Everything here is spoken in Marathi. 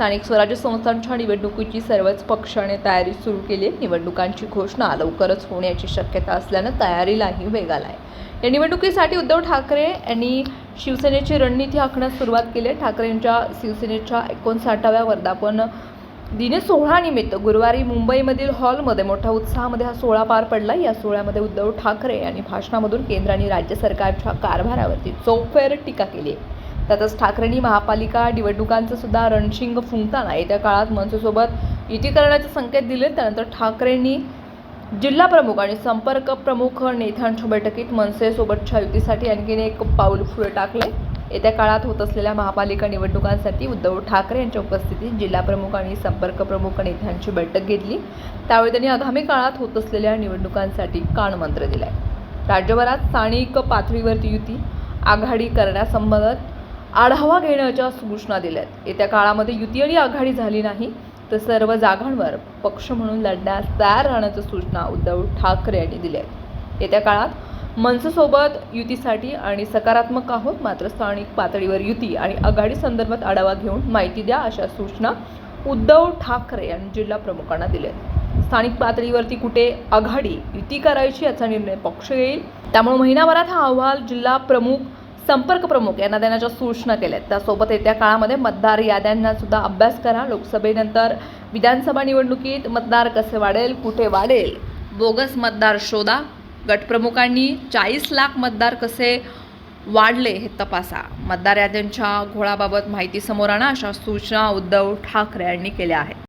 स्थानिक स्वराज्य संस्थांच्या निवडणुकीची सर्वच पक्षाने तयारी सुरू केली. आहे निवडणुकांची घोषणा लवकरच होण्याची शक्यता असल्यानं तयारीलाही वेग आला आहे या निवडणुकीसाठी उद्धव ठाकरे यांनी शिवसेनेची रणनीती आखण्यास सुरुवात केली आहे. ठाकरे यांच्या शिवसेनेच्या एकोणसाठाव्या वर्धापन दिन सोहळानिमित्त गुरुवारी मुंबईमधील हॉलमध्ये मोठ्या उत्साहामध्ये हा सोहळा पार पडला. या सोहळ्यामध्ये उद्धव ठाकरे यांनी भाषणामधून केंद्र आणि राज्य सरकारच्या कारभारावरती चौफेर टीका केली आहे. त्यातच ठाकरेंनी महापालिका निवडणुकांचं सुद्धा रणशिंग फुंकताना येत्या काळात मनसेसोबत युती करण्याचे संकेत दिले. त्यानंतर ठाकरेंनी जिल्हा प्रमुख आणि संपर्क प्रमुख नेत्यांच्या बैठकीत मनसेसोबतच्या युतीसाठी आणखीन एक पाऊल पुढे टाकले. येत्या काळात होत असलेल्या महापालिका निवडणुकांसाठी उद्धव ठाकरे यांच्या उपस्थितीत जिल्हा प्रमुख आणि संपर्क प्रमुख नेत्यांची बैठक घेतली. त्यावेळी त्यांनी आगामी काळात होत असलेल्या निवडणुकांसाठी कानमंत्र दिलाय. राज्यभरात स्थानिक पातळीवरती युती आघाडी करण्यासंबंधात आढावा घेण्याच्या सूचना दिल्यात. येत्या काळामध्ये युती आणि आघाडी झाली नाही तर सर्व जागांवर पक्ष म्हणून लढण्यास तयार राहण्याच्या सूचना उद्धव ठाकरे यांनी दिल्या आहेत येत्या काळात मनसेसोबत युतीसाठी आणि सकारात्मक आहोत मात्र स्थानिक पातळीवर युती आणि आघाडी संदर्भात आढावा घेऊन माहिती द्या अशा सूचना उद्धव ठाकरे यांनी जिल्हा प्रमुखांना दिल्या आहेत स्थानिक पातळीवरती कुठे आघाडी युती करायची याचा निर्णय पक्ष घेईल? त्यामुळे महिनाभरात हा अहवाल जिल्हा प्रमुख संपर्क प्रमुख यांना देण्याच्या सूचना केल्या आहेत त्यासोबत येत्या काळामध्ये मतदार याद्यांना सुद्धा अभ्यास करा. लोकसभेनंतर विधानसभा निवडणुकीत मतदार कसे वाढेल कुठे वाढेल? बोगस मतदार शोधा. गटप्रमुखांनी चाळीस लाख मतदार कसे वाढले हे तपासा. मतदार याद्यांच्या घोळाबाबत माहिती समोर आणा अशा सूचना उद्धव ठाकरे यांनी केल्या आहेत.